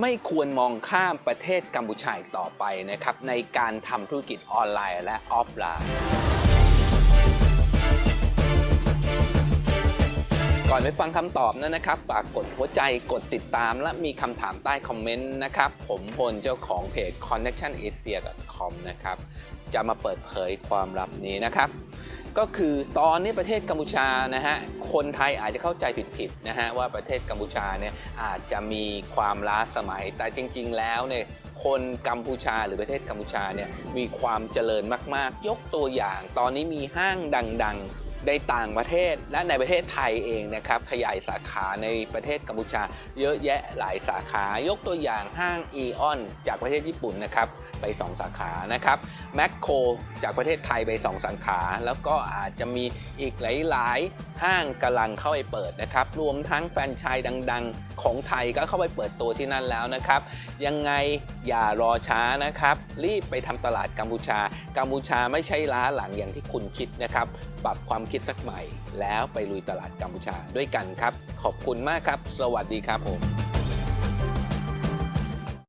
ไม่ควรมองข้ามประเทศกัมพูชาต่อไปนะครับ ในการทำธุรกิจออนไลน์และออฟไลน์ ก่อนไปฟังคำตอบนั้นนะครับฝากกดหัวใจกดติดตาม และมีคำถามใต้คอมเมนต์นะครับ ผมพลเจ้าของเพจ connectionasia.com นะครับ จะมาเปิดเผยความลับนี้นะครับ ก็คือตอนนี้ประเทศกัมพูชานะฮะคนไทยอาจจะเข้าใจผิดๆนะฮะว่าประเทศกัมพูชาเนี่ยอาจจะมีความล้าสมัยแต่จริง ๆ แล้วเนี่ยคนกัมพูชาหรือประเทศกัมพูชาเนี่ยมีความเจริญมากๆ ยกตัวอย่าง ตอนนี้มีห้างดัง ๆ ในต่างประเทศและในประเทศไทยเองนะครับขยายสาขาในประเทศกัมพูชา เยอะแยะหลายสาขายกตัวอย่างห้างอีออนจากประเทศญี่ปุ่นนะครับไป 2 สาขานะครับแมคโครจากประเทศไทยไป 2 สาขา แล้วก็อาจจะมีอีกหลายๆ ห้างกำลังเข้าไปเปิดนะครับรวมทั้งแฟรนไชส์ดัง ๆ ของไทยก็เข้าไปเปิดตัวที่นั่นแล้วนะครับ ยังไงอย่ารอช้านะครับ รีบไปทำตลาดกัมพูชา กัมพูชาไม่ใช่ล้าหลังอย่างที่คุณคิดนะครับ ปรับความคิดสักใหม่ แล้วไปลุยตลาดกัมพูชาด้วยกันครับ ขอบคุณมากครับ สวัสดีครับผม